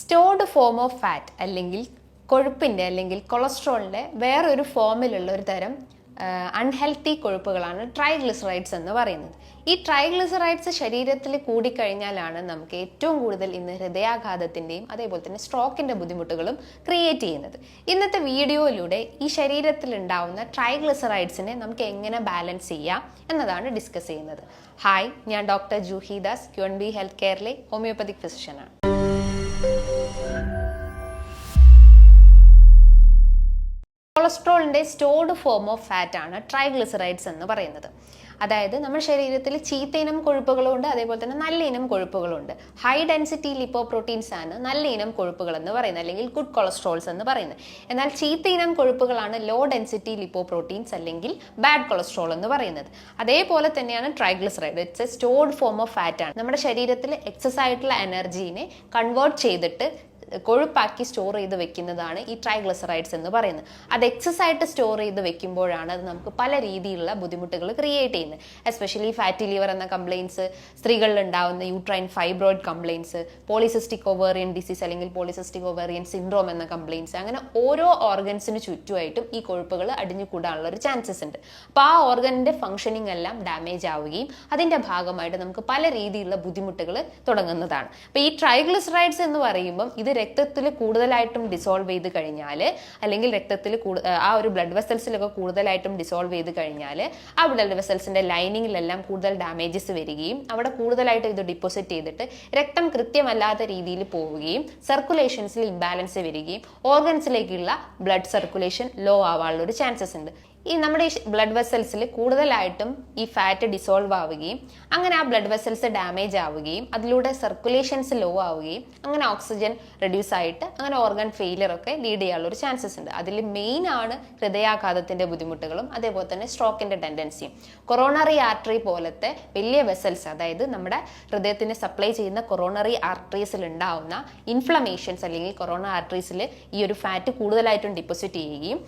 Stored form of fat അല്ലെങ്കിൽ കൊഴുപ്പിന്റെ അല്ലെങ്കിൽ കൊളസ്ട്രോളിന്റെ വേറൊരു ഫോമിലുള്ള ഒരു തരം അൺഹെൽത്തി കൊഴുപ്പുകളാണ് ട്രൈഗ്ലിസറൈഡ്സ് എന്ന് പറയുന്നത്. ഈ ട്രൈഗ്ലിസറൈഡ്സ് ശരീരത്തിൽ കൂടിക്കഴിഞ്ഞാലാണ് നമുക്ക് ഏറ്റവും കൂടുതൽ ഇന്ന് ഹൃദയാഘാതത്തിന്റെയും അതേപോലെ തന്നെ സ്ട്രോക്കിന്റെ ബുദ്ധിമുട്ടുകളും ക്രിയേറ്റ് ചെയ്യുന്നത്. ഇന്നത്തെ വീഡിയോയിലൂടെ ഈ ശരീരത്തിൽ ഉണ്ടാവുന്ന ട്രൈഗ്ലിസറൈഡ്സിനെ നമുക്ക് എങ്ങനെ ബാലൻസ് ചെയ്യാം എന്നതാണ് ഡിസ്കസ് ചെയ്യുന്നത്. ഹായ് ഞാൻ doctor Juhi Das Q N B health കെയറിലെ homeopathic ഫിസിഷ്യനാണ് കൊളസ്ട്രോളിന്റെ സ്റ്റോർഡ് ഫോം ഓഫ് ഫാറ്റ് ആണ് ട്രൈഗ്ലിസറൈഡ്സ് എന്ന് പറയുന്നത്. അതായത് നമ്മുടെ ശരീരത്തിൽ ചീത്ത ഇനം കൊഴുപ്പുകളുണ്ട് അതേപോലെ തന്നെ നല്ല ഇനം കൊഴുപ്പുകളുണ്ട്. ഹൈ ഡെൻസിറ്റി ലിപ്പോ പ്രോട്ടീൻസ് ആണ് നല്ല ഇനം കൊഴുപ്പുകൾ എന്ന് പറയുന്നത് അല്ലെങ്കിൽ ഗുഡ് കൊളസ്ട്രോൾസ് എന്ന് പറയുന്നത്. എന്നാൽ ചീത്ത ഇനം കൊഴുപ്പുകളാണ് ലോ ഡെൻസിറ്റി ലിപ്പോ പ്രോട്ടീൻസ് അല്ലെങ്കിൽ ബാഡ് കൊളസ്ട്രോൾ എന്ന് പറയുന്നത്. അതേപോലെ തന്നെയാണ് triglyceride it's a stored form of fat ആണ്. നമ്മുടെ ശരീരത്തിൽ എക്സസ് ആയിട്ടുള്ള എനർജീനെ കൺവേർട്ട് ചെയ്തിട്ട് കൊഴുപ്പാക്കി സ്റ്റോർ ചെയ്ത് വെക്കുന്നതാണ് ഈ ട്രൈഗ്ലിസറൈഡ്സ് എന്ന് പറയുന്നത്. അത് എക്സസ് ആയിട്ട് സ്റ്റോർ ചെയ്ത് വെക്കുമ്പോഴാണ് അത് നമുക്ക് പല രീതിയിലുള്ള ബുദ്ധിമുട്ടുകൾ ക്രിയേറ്റ് ചെയ്യുന്നത്. എസ്പെഷ്യലി ഫാറ്റി ലിവർ എന്ന കംപ്ലയിൻസ് സ്ത്രീകളിൽ ഉണ്ടാവുന്ന uterine fibroid complaints polycystic ovarian disease അല്ലെങ്കിൽ പോളിസിസ്റ്റിക് ഓവേറിയൻ സിൻഡ്രോം എന്ന കംപ്ലയിൻസ് അങ്ങനെ ഓരോ ഓർഗൻസിന് ചുറ്റുമായിട്ടും ഈ കൊഴുപ്പുകൾ അടിഞ്ഞു കൂടാനുള്ള ഒരു ചാൻസസ് ഉണ്ട്. അപ്പോൾ ആ ഓർഗനിന്റെ ഫംഗ്ഷനിങ് എല്ലാം ഡാമേജ് ആവുകയും അതിന്റെ ഭാഗമായിട്ട് നമുക്ക് പല രീതിയിലുള്ള ബുദ്ധിമുട്ടുകൾ തുടങ്ങുന്നതാണ്. അപ്പോൾ ഈ ട്രൈഗ്ലിസറൈഡ്സ് എന്ന് പറയുമ്പം ഇത് രക്തത്തിൽ കൂടുതലായിട്ടും ഡിസോൾവ് ചെയ്ത് കഴിഞ്ഞാൽ അല്ലെങ്കിൽ രക്തത്തിൽ ആ ഒരു ബ്ലഡ് വെസൽസിലൊക്കെ കൂടുതലായിട്ടും ഡിസോൾവ് ചെയ്ത് കഴിഞ്ഞാൽ ആ ബ്ലഡ് വെസൽസിന്റെ ലൈനിങ്ങിലെല്ലാം കൂടുതൽ ഡാമേജസ് വരികയും അവിടെ കൂടുതലായിട്ട് ഇത് ഡിപ്പോസിറ്റ് ചെയ്തിട്ട് രക്തം കൃത്യമല്ലാത്ത രീതിയിൽ പോവുകയും സർക്കുലേഷൻസിൽ ഇംബാലൻസ് വരികയും ഓർഗൻസിലേക്കുള്ള ബ്ലഡ് സർക്കുലേഷൻ ലോ ആവാനുള്ള ഒരു ചാൻസസ് ഉണ്ട്. ഈ നമ്മുടെ ഈ ബ്ലഡ് വെസൽസിൽ കൂടുതലായിട്ടും ഈ ഫാറ്റ് ഡിസോൾവ് ആവുകയും അങ്ങനെ ആ ബ്ലഡ് വെസൽസ് ഡാമേജ് ആവുകയും അതിലൂടെ സർക്കുലേഷൻസ് ലോ ആവുകയും അങ്ങനെ ഓക്സിജൻ റെഡ്യൂസ് ആയിട്ട് അങ്ങനെ ഓർഗൻ ഫെയിലിയർ ഒക്കെ ലീഡ് ചെയ്യാനുള്ള ഒരു ചാൻസസ് ഉണ്ട്. അതിൽ മെയിൻ ആണ് ഹൃദയാഘാതത്തിന്റെ ബുദ്ധിമുട്ടുകളും അതേപോലെ തന്നെ സ്ട്രോക്കിന്റെ ടെൻഡൻസിയും കൊറോണറി ആർട്ടറി പോലത്തെ വലിയ വെസൽസ് അതായത് നമ്മുടെ ഹൃദയത്തിന് സപ്ലൈ ചെയ്യുന്ന കൊറോണറി ആർട്ടറീസിൽ ഉണ്ടാവുന്ന ഇൻഫ്ലമേഷൻസ് അല്ലെങ്കിൽ കൊറോണ ആർട്ടറീസിൽ ഈ ഒരു ഫാറ്റ് കൂടുതലായിട്ടും ഡിപ്പോസിറ്റ് ചെയ്യുകയും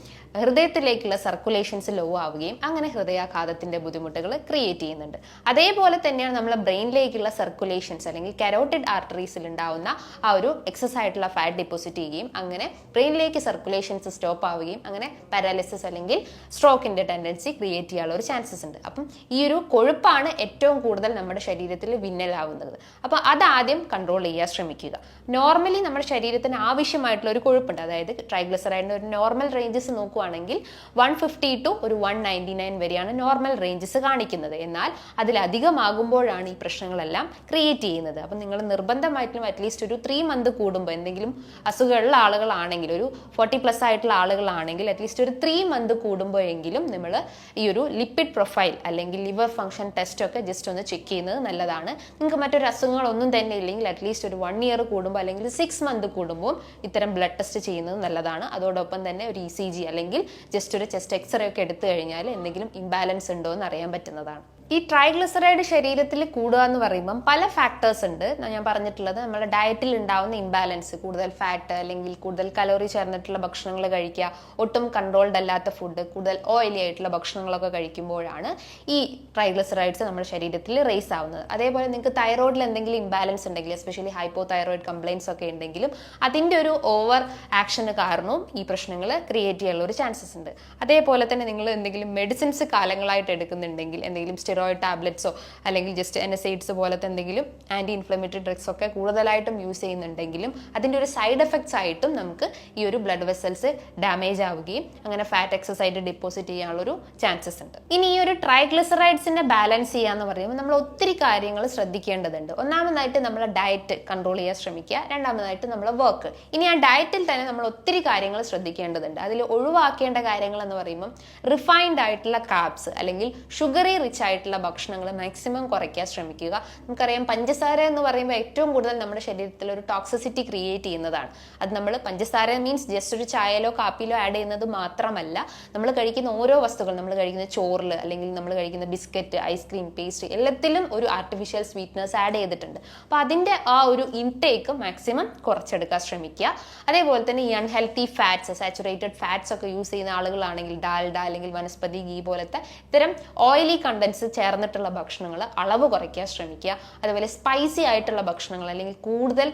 ഹൃദയത്തിലേക്കുള്ള സർക്കുലേഷൻസ് ലോ ആവുകയും അങ്ങനെ ഹൃദയാഘാതത്തിന്റെ ബുദ്ധിമുട്ടുകൾ ക്രിയേറ്റ് ചെയ്യുന്നുണ്ട്. അതേപോലെ തന്നെയാണ് നമ്മളെ ബ്രെയിനിലേക്കുള്ള സർക്കുലേഷൻസ് അല്ലെങ്കിൽ കരോട്ടിഡ് ആർട്ടറീസിൽ ഉണ്ടാവുന്ന ആ ഒരു എക്സസ് ആയിട്ടുള്ള ഫാറ്റ് ഡിപ്പോസിറ്റ് ചെയ്യുകയും അങ്ങനെ ബ്രെയിനിലേക്ക് സർക്കുലേഷൻസ് സ്റ്റോപ്പ് ആവുകയും അങ്ങനെ പാരാലിസിസ് അല്ലെങ്കിൽ സ്ട്രോക്കിന്റെ ടെൻഡൻസി ക്രിയേറ്റ് ചെയ്യാനുള്ള ഒരു ചാൻസസ് ഉണ്ട്. അപ്പം ഈ ഒരു കൊഴുപ്പാണ് ഏറ്റവും കൂടുതൽ നമ്മുടെ ശരീരത്തിൽ വിന്നലാവുന്നത്. അപ്പോൾ അതാദ്യം കൺട്രോൾ ചെയ്യാൻ ശ്രമിക്കുക. നോർമലി നമ്മുടെ ശരീരത്തിന് ആവശ്യമായിട്ടുള്ള ഒരു കൊഴുപ്പുണ്ട്. അതായത് ട്രൈഗ്ലിസറൈഡിന്റെ ഒരു നോർമൽ റേഞ്ചസ് നോക്കുവാണെങ്കിൽ വൺ ഫിഫ്റ്റി ടു ഒരു വൺ നയന്റി നയൻ വരെയാണ് നോർമൽ റേഞ്ചസ് കാണിക്കുന്നത്. എന്നാൽ അതിലധികമാകുമ്പോഴാണ് ഈ പ്രശ്നങ്ങളെല്ലാം ക്രിയേറ്റ് ചെയ്യുന്നത്. അപ്പം നിങ്ങൾ നിർബന്ധമായിട്ടും അറ്റ്ലീസ്റ്റ് ഒരു ത്രീ മന്ത് കൂടുമ്പോൾ എന്തെങ്കിലും അസുഖമുള്ള ആളുകളാണെങ്കിൽ ഒരു ഫോർട്ടി പ്ലസ് ആയിട്ടുള്ള ആളുകളാണെങ്കിൽ അറ്റ്ലീസ്റ്റ് ഒരു ത്രീ മന്ത് കൂടുമ്പോഴെങ്കിലും നമ്മൾ ഈ ഒരു ലിപ്പിഡ് പ്രൊഫൈൽ അല്ലെങ്കിൽ ലിവർ ഫംഗ്ഷൻ ടെസ്റ്റ് ഒക്കെ ജസ്റ്റ് ഒന്ന് ചെക്ക് ചെയ്യുന്നത് നല്ലതാണ്. നിങ്ങൾക്ക് മറ്റൊരു അസുഖങ്ങളൊന്നും തന്നെ ഇല്ലെങ്കിൽ അറ്റ്ലീസ്റ്റ് ഒരു വൺ ഇയർ കൂടുമ്പോൾ അല്ലെങ്കിൽ സിക്സ് മന്ത് കൂടുമ്പോൾ ഇത്തരം ബ്ലഡ് ടെസ്റ്റ് ചെയ്യുന്നത് നല്ലതാണ്. അതോടൊപ്പം തന്നെ ഒരു ഇ സി ജി അല്ലെങ്കിൽ ജസ്റ്റ് ഒരു ചെസ്റ്റ് എക്സ്റേ ഒക്കെ എടുത്തു കഴിഞ്ഞാൽ എന്തെങ്കിലും ഇംബാലൻസ് ഉണ്ടോ എന്ന് അറിയാൻ പറ്റുന്നതാണ്. ഈ ട്രൈഗ്ലിസറൈഡ് ശരീരത്തിൽ കൂടുക എന്ന് പറയുമ്പം പല ഫാക്ടേഴ്സ് ഉണ്ട്. ഞാൻ പറഞ്ഞിട്ടുള്ളത് നമ്മുടെ ഡയറ്റിൽ ഉണ്ടാവുന്ന ഇംബാലൻസ് കൂടുതൽ ഫാറ്റ് അല്ലെങ്കിൽ കൂടുതൽ കലോറി ചേർന്നിട്ടുള്ള ഭക്ഷണങ്ങൾ കഴിക്കുക ഒട്ടും കൺട്രോൾഡ് അല്ലാത്ത ഫുഡ് കൂടുതൽ ഓയിലി ആയിട്ടുള്ള ഭക്ഷണങ്ങളൊക്കെ കഴിക്കുമ്പോഴാണ് ഈ ട്രൈഗ്ലിസറൈഡ്സ് നമ്മുടെ ശരീരത്തിൽ റേസ് ആവുന്നത്. അതേപോലെ നിങ്ങൾക്ക് തൈറോയിഡിൽ എന്തെങ്കിലും ഇംബാലൻസ് ഉണ്ടെങ്കിൽ എസ്പെഷ്യലി ഹൈപ്പോ തൈറോയിഡ് കംപ്ലൈൻസ് ഒക്കെ ഉണ്ടെങ്കിലും അതിന്റെ ഒരു ഓവർ ആക്ഷന് കാരണവും ഈ പ്രശ്നങ്ങൾ ക്രിയേറ്റ് ചെയ്യാനുള്ള ഒരു ചാൻസസ് ഉണ്ട്. അതേപോലെ തന്നെ നിങ്ങൾ എന്തെങ്കിലും മെഡിസിൻസ് കാലങ്ങളായിട്ട് എടുക്കുന്നുണ്ടെങ്കിൽ എന്തെങ്കിലും സ്റ്റിറോയിഡ് ടാബ്ലറ്റ്സോ അല്ലെങ്കിൽ ജസ്റ്റ് എനസൈഡ്സ് പോലത്തെ എന്തെങ്കിലും ആന്റി ഇൻഫ്ലമേറ്ററി ഡ്രഗ്സ് ഒക്കെ കൂടുതലായിട്ടും യൂസ് ചെയ്യുന്നുണ്ടെങ്കിലും അതിന്റെ ഒരു സൈഡ് എഫക്ട്സ് ആയിട്ടും നമുക്ക് ഈ ഒരു ബ്ലഡ് വെസൽസ് ഡാമേജ് ആവുകയും അങ്ങനെ ഫാറ്റ് എക്സസ് ആയിട്ട് ഡിപ്പോസിറ്റ് ചെയ്യാനുള്ളൊരു ചാൻസസ് ഉണ്ട്. ഇനി ഈ ഒരു ട്രൈഗ്ലിസറൈഡ്സിനെ ബാലൻസ് ചെയ്യാന്ന് പറയുമ്പോൾ നമ്മൾ ഒത്തിരി കാര്യങ്ങൾ ശ്രദ്ധിക്കേണ്ടതുണ്ട്. ഒന്നാമതായിട്ട് നമ്മളെ ഡയറ്റ് കൺട്രോൾ ചെയ്യാൻ ശ്രമിക്കുക. രണ്ടാമതായിട്ട് നമ്മളെ വർക്ക് ഇനി ആ ഡയറ്റിൽ തന്നെ നമ്മൾ ഒത്തിരി കാര്യങ്ങൾ ശ്രദ്ധിക്കേണ്ടതുണ്ട്. അതിൽ ഒഴിവാക്കേണ്ട കാര്യങ്ങൾ എന്ന് പറയുമ്പോൾ റിഫൈൻഡ് ആയിട്ടുള്ള കാബ്സ് അല്ലെങ്കിൽ ഷുഗറി റിച്ച് ആയിട്ടുള്ള ഭക്ഷണങ്ങൾ മാക്സിമം കുറയ്ക്കാൻ ശ്രമിക്കുക. നമുക്കറിയാം പഞ്ചസാര എന്ന് പറയുമ്പോൾ ഏറ്റവും കൂടുതൽ നമ്മുടെ ശരീരത്തിൽ ഒരു ടോക്സിസിറ്റി ക്രിയേറ്റ് ചെയ്യുന്നതാണ്. അത് നമ്മൾ പഞ്ചസാര മീൻസ് ജസ്റ്റ് ഒരു ചായയിലോ കാപ്പിയിലോ ആഡ് ചെയ്യുന്നത് മാത്രമല്ല നമ്മൾ കഴിക്കുന്ന ഓരോ വസ്തുക്കൾ നമ്മൾ കഴിക്കുന്ന ചോറിൽ അല്ലെങ്കിൽ നമ്മൾ കഴിക്കുന്ന ബിസ്ക്കറ്റ് ഐസ്ക്രീം പേസ്ട്രി എല്ലാത്തിലും ഒരു ആർട്ടിഫിഷ്യൽ സ്വീറ്റ്നസ് ആഡ് ചെയ്തിട്ടുണ്ട്. അപ്പോൾ അതിന്റെ ആ ഒരു ഇൻടേക്ക് മാക്സിമം കുറച്ചെടുക്കാൻ ശ്രമിക്കുക. അതേപോലെ തന്നെ ഈ അൺഹെൽത്തി ഫാറ്റ്സ് സാച്ചുറേറ്റഡ് ഫാറ്റ്സ് ഒക്കെ യൂസ് ചെയ്യുന്ന ആളുകളാണെങ്കിൽ ഡാൽഡ അല്ലെങ്കിൽ വനസ്പതി ഗീ പോലത്തെ ഇത്തരം ഓയിലി കണ്ടൻസ് ചേർന്നിട്ടുള്ള ഭക്ഷണങ്ങൾ അളവ് കുറയ്ക്കാൻ ശ്രമിക്കുക. അതുപോലെ സ്പൈസി ആയിട്ടുള്ള ഭക്ഷണങ്ങൾ അല്ലെങ്കിൽ കൂടുതൽ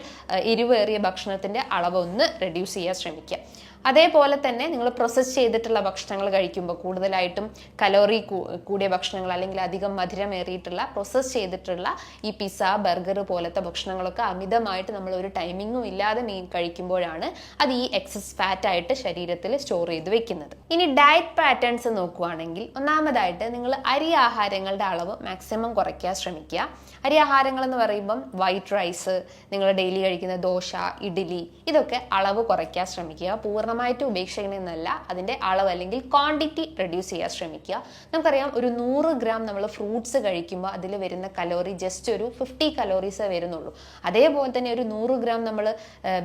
എരിവേറിയ ഭക്ഷണത്തിന്റെ അളവ് ഒന്ന് റെഡ്യൂസ് ചെയ്യാൻ ശ്രമിക്കുക. അതേപോലെ തന്നെ നിങ്ങൾ പ്രോസസ്സ് ചെയ്തിട്ടുള്ള ഭക്ഷണങ്ങൾ കഴിക്കുമ്പോൾ കൂടുതലായിട്ടും കലോറി കൂടിയ ഭക്ഷണങ്ങൾ അല്ലെങ്കിൽ അധികം മധുരമേറിയിട്ടുള്ള പ്രോസസ്സ് ചെയ്തിട്ടുള്ള ഈ പിസ്സ ബർഗർ പോലത്തെ ഭക്ഷണങ്ങളൊക്കെ അമിതമായിട്ട് നമ്മൾ ഒരു ടൈമിങ്ങും ഇല്ലാതെ മീൻ കഴിക്കുമ്പോഴാണ് അത് ഈ എക്സസ് ഫാറ്റ് ആയിട്ട് ശരീരത്തിൽ സ്റ്റോർ ചെയ്ത് വെക്കുന്നത്. ഇനി ഡയറ്റ് പാറ്റേൺസ് നോക്കുവാണെങ്കിൽ ഒന്നാമതായിട്ട് നിങ്ങൾ അരി ആഹാരങ്ങളുടെ അളവ് മാക്സിമം കുറയ്ക്കാൻ ശ്രമിക്കുക. അരി ആഹാരങ്ങൾ എന്ന് പറയുമ്പം വൈറ്റ് റൈസ് നിങ്ങൾ ഡെയിലി കഴിക്കുന്ന ദോശ ഇഡ്ഡലി ഇതൊക്കെ അളവ് കുറയ്ക്കാൻ ശ്രമിക്കുക. പൂർണമായിട്ട് ഉപേക്ഷിക്കണമെന്നല്ല അതിന്റെ അളവ് അല്ലെങ്കിൽ ക്വാണ്ടിറ്റി റെഡ്യൂസ് ചെയ്യാൻ ശ്രമിക്കുക. നമുക്കറിയാം ഒരു നൂറ് ഗ്രാം നമ്മൾ ഫ്രൂട്ട്സ് കഴിക്കുമ്പോൾ അതിൽ വരുന്ന കലോറി ജസ്റ്റ് ഒരു ഫിഫ്റ്റി കലോറീസേ വരുന്നുള്ളൂ. അതേപോലെ തന്നെ ഒരു നൂറ് ഗ്രാം നമ്മൾ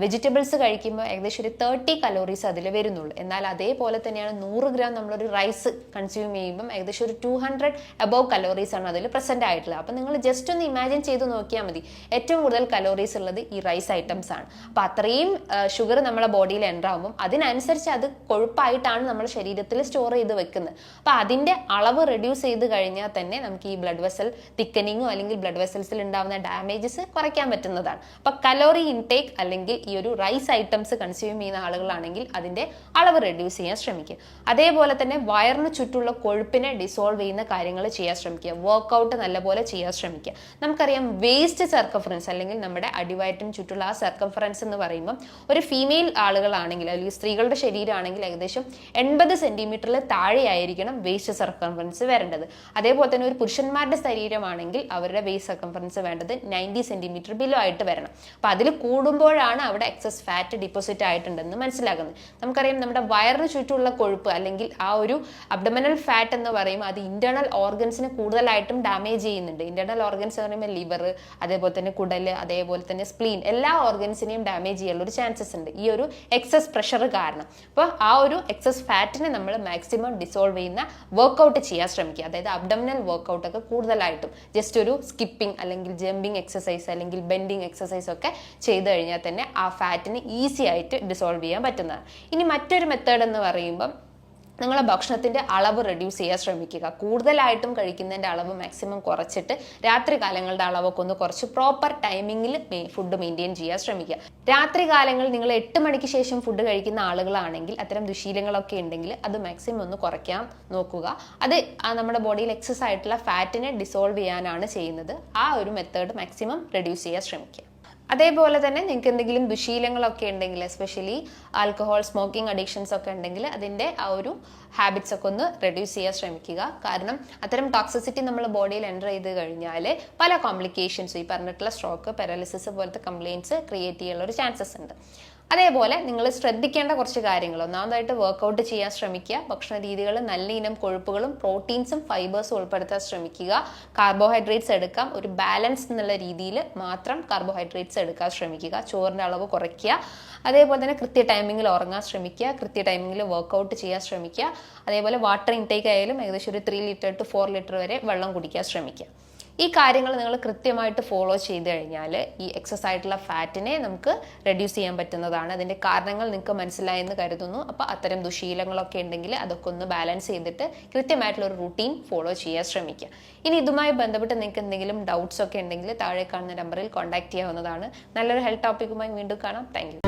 വെജിറ്റബിൾസ് കഴിക്കുമ്പോൾ ഏകദേശം ഒരു തേർട്ടി കലോറീസ് അതിൽ വരുന്നുള്ളൂ. എന്നാൽ അതേപോലെ തന്നെയാണ് നൂറ് ഗ്രാം നമ്മളൊരു റൈസ് കൺസ്യൂം ചെയ്യുമ്പം ഏകദേശം ഒരു ടു ഹൺഡ്രഡ് അബവ് കലോറീസ് ആണ് അതിൽ പ്രസന്റ് ആയിട്ടുള്ളത്. അപ്പം നിങ്ങൾ ജസ്റ്റ് ഒന്ന് ഇമാജിൻ ചെയ്ത് നോക്കിയാൽ മതി. ഏറ്റവും കൂടുതൽ കലോറീസ് ഉള്ളത് ഈ റൈസ് ഐറ്റംസ് ആണ്. അപ്പം അത്രയും ഷുഗർ നമ്മുടെ ബോഡിയിൽ എന്റർ ആകുമ്പം അതിനനുസരിച്ച് അത് കൊഴുപ്പായിട്ടാണ് നമ്മുടെ ശരീരത്തിൽ സ്റ്റോർ ചെയ്ത് വെക്കുന്നത്. അപ്പം അതിന്റെ അളവ് റെഡ്യൂസ് ചെയ്ത് കഴിഞ്ഞാൽ തന്നെ നമുക്ക് ഈ ബ്ലഡ് വെസൽ തിക്കനിങ്ങോ അല്ലെങ്കിൽ ബ്ലഡ് വെസൽസിൽ ഉണ്ടാകുന്ന ഡാമേജസ് കുറയ്ക്കാൻ പറ്റുന്നതാണ്. അപ്പം കലോറി ഇൻടേക്ക് അല്ലെങ്കിൽ ഈ ഒരു റൈസ് ഐറ്റംസ് കൺസ്യൂം ചെയ്യുന്ന ആളുകളാണെങ്കിൽ അതിന്റെ അളവ് റെഡ്യൂസ് ചെയ്യാൻ ശ്രമിക്കുക. അതേപോലെ തന്നെ വയറിന് ചുറ്റുള്ള കൊഴുപ്പിനെ ഡിസോൾവ് ചെയ്യുന്ന കാര്യങ്ങൾ ചെയ്യാൻ ശ്രമിക്കുക. വർക്കൗട്ട് നല്ലപോലെ ചെയ്യാൻ ശ്രമിക്കുക. നമുക്കറിയാം വേസ്റ്റ് സർക്കംഫറൻസ് അല്ലെങ്കിൽ നമ്മുടെ അടിവയറ്റിന് ചുറ്റുള്ള ആ സർക്കംഫറൻസ് എന്ന് പറയുമ്പോൾ ഒരു ഫീമെയിൽ ആളുകളാണെങ്കിൽ അല്ലെങ്കിൽ സ്ത്രീകളുടെ ശരീരമാണെങ്കിൽ ഏകദേശം എൺപത് സെന്റിമീറ്ററിൽ താഴെയായിരിക്കണം വേസ്റ്റ് സർക്കംഫറൻസ് വരേണ്ടത്. അതേപോലെ തന്നെ ഒരു പുരുഷന്മാരുടെ ശരീരമാണെങ്കിൽ അവരുടെ വേസ്റ്റ് സർക്കംഫറൻസ് വേണ്ടത് നയന്റി സെന്റിമീറ്റർ ബിലോ ആയിട്ട് വരണം. അപ്പോൾ അതിൽ കൂടുമ്പോഴാണ് അവിടെ എക്സസ് ഫാറ്റ് ഡിപ്പോസിറ്റ് ആയിട്ടുണ്ടെന്ന് മനസ്സിലാകുന്നത്. നമുക്കറിയാം നമ്മുടെ വയറിന് ചുറ്റുമുള്ള കൊഴുപ്പ് അല്ലെങ്കിൽ ആ ഒരു അബ്ഡമനൽ ഫാറ്റ് എന്ന് പറയുമ്പോൾ അത് ഇന്റേണൽ ഓർഗൻസിനെ കൂടുതലായിട്ടും ഡാമേജ് ചെയ്യുന്നുണ്ട്. ഇന്റേണൽ ഓർഗൻസ് എന്ന് പറയുമ്പോൾ ലിവർ അതേപോലെ തന്നെ കുടൽ അതേപോലെ തന്നെ സ്പ്ലീൻ എല്ലാ ഓർഗൻസിനെയും ഡാമേജ് ചെയ്യാനുള്ള ഒരു ചാൻസസ് ഉണ്ട്. ഈ ഒരു എക്സസ് പ്രഷർ കാരണം. അപ്പോൾ ആ ഒരു എക്സസ് ഫാറ്റിനെ നമ്മൾ മാക്സിമം ഡിസോൾവ് ചെയ്യുന്ന വർക്കൗട്ട് ചെയ്യാൻ ശ്രമിക്കുക. അതായത് അബ്ഡമിനൽ വർക്കൗട്ടൊക്കെ കൂടുതലായിട്ടും ജസ്റ്റ് ഒരു സ്കിപ്പിംഗ് അല്ലെങ്കിൽ ജമ്പിങ് എക്സസൈസ് അല്ലെങ്കിൽ ബെൻഡിങ് എക്സസൈസ് ഒക്കെ ചെയ്തു കഴിഞ്ഞാൽ തന്നെ ആ ഫാറ്റിന് ഈസി ആയിട്ട് ഡിസോൾവ് ചെയ്യാൻ പറ്റുന്നതാണ്. ഇനി മറ്റൊരു മെത്തേഡ് എന്ന് പറയുമ്പം നിങ്ങളെ ഭക്ഷണത്തിന്റെ അളവ് റെഡ്യൂസ് ചെയ്യാൻ ശ്രമിക്കുക. കൂടുതലായിട്ടും കഴിക്കുന്നതിന്റെ അളവ് മാക്സിമം കുറച്ചിട്ട് രാത്രി കാലങ്ങളുടെ അളവൊക്കെ ഒന്ന് കുറച്ച് പ്രോപ്പർ ടൈമിങ്ങിൽ ഫുഡ് മെയിന്റെയിൻ ചെയ്യാൻ ശ്രമിക്കുക. രാത്രി കാലങ്ങളിൽ നിങ്ങൾ എട്ട് മണിക്ക് ശേഷം ഫുഡ് കഴിക്കുന്ന ആളുകളാണെങ്കിൽ അത്തരം ദുശീലങ്ങളൊക്കെ ഉണ്ടെങ്കിൽ അത് മാക്സിമം ഒന്ന് കുറയ്ക്കാൻ നോക്കുക. അത് നമ്മുടെ ബോഡിയിൽ എക്സസ് ആയിട്ടുള്ള ഫാറ്റിനെ ഡിസോൾവ് ചെയ്യാനാണ് ചെയ്യുന്നത്. ആ ഒരു മെത്തേഡ് മാക്സിമം റെഡ്യൂസ് ചെയ്യാൻ ശ്രമിക്കുക. അതേപോലെ തന്നെ നിങ്ങൾക്ക് എന്തെങ്കിലും ദുശീലങ്ങളൊക്കെ ഉണ്ടെങ്കിൽ എസ്പെഷ്യലി ആൽക്കഹോൾ സ്മോക്കിംഗ് അഡിക്ഷൻസ് ഒക്കെ ഉണ്ടെങ്കിൽ അതിന്റെ ആ ഒരു ഹാബിറ്റ്സ് ഒക്കെ ഒന്ന് റെഡ്യൂസ് ചെയ്യാൻ ശ്രമിക്കുക. കാരണം അത്തരം ടോക്സിസിറ്റി നമ്മൾ ബോഡിയിൽ എന്റർ ചെയ്ത് കഴിഞ്ഞാൽ പല കോംപ്ലിക്കേഷൻസും ഈ പറഞ്ഞിട്ടുള്ള സ്ട്രോക്ക് പാരാലിസിസ് പോലത്തെ കംപ്ലയിന്റ്സ് ക്രിയേറ്റ് ചെയ്യാനുള്ള ഒരു ചാൻസസ് ഉണ്ട്. അതേപോലെ നിങ്ങൾ ശ്രദ്ധിക്കേണ്ട കുറച്ച് കാര്യങ്ങൾ. ഒന്നാമതായിട്ട് വർക്കൗട്ട് ചെയ്യാൻ ശ്രമിക്കുക. ഭക്ഷണ രീതികൾ നല്ല ഇനം കൊഴുപ്പുകളും പ്രോട്ടീൻസും ഫൈബേഴ്സും ഉൾപ്പെടുത്താൻ ശ്രമിക്കുക. കാർബോഹൈഡ്രേറ്റ്സ് എടുക്കാം. ഒരു ബാലൻസ് എന്നുള്ള രീതിയിൽ മാത്രം കാർബോഹൈഡ്രേറ്റ്സ് എടുക്കാൻ ശ്രമിക്കുക. ചോറിന്റെ അളവ് കുറയ്ക്കുക. അതേപോലെ തന്നെ കൃത്യ ടൈമിങ്ങിൽ ഉറങ്ങാൻ ശ്രമിക്കുക. കൃത്യ ടൈമിങ്ങിൽ വർക്കൗട്ട് ചെയ്യാൻ ശ്രമിക്കുക. അതേപോലെ വാട്ടർ ഇൻടേക്ക് ആയാലും ഏകദേശം ഒരു three litre to four litre വരെ വെള്ളം കുടിക്കാൻ ശ്രമിക്കുക. ഈ കാര്യങ്ങൾ നിങ്ങൾ കൃത്യമായിട്ട് ഫോളോ ചെയ്ത് കഴിഞ്ഞാൽ ഈ എക്സസ് ആയിട്ടുള്ള ഫാറ്റിനെ നമുക്ക് റെഡ്യൂസ് ചെയ്യാൻ പറ്റുന്നതാണ്. അതിന്റെ കാരണങ്ങൾ നിങ്ങൾക്ക് മനസ്സിലായെന്ന് കരുതുന്നു. അപ്പോൾ അത്തരം ദുശീലങ്ങളൊക്കെ ഉണ്ടെങ്കിൽ അതൊക്കെ ഒന്ന് ബാലൻസ് ചെയ്തിട്ട് കൃത്യമായിട്ടുള്ള ഒരു റുട്ടീൻ ഫോളോ ചെയ്യാൻ ശ്രമിക്കുക. ഇനി ഇതുമായി ബന്ധപ്പെട്ട് നിങ്ങൾക്ക് എന്തെങ്കിലും ഡൗട്ട്സ് ഒക്കെ ഉണ്ടെങ്കിൽ താഴെ കാണുന്ന നമ്പറിൽ കോൺടാക്ട് ചെയ്യാവുന്നതാണ്. നല്ലൊരു ഹെൽത്ത് ടോപ്പിക്കുമായി വീണ്ടും കാണാം. താങ്ക്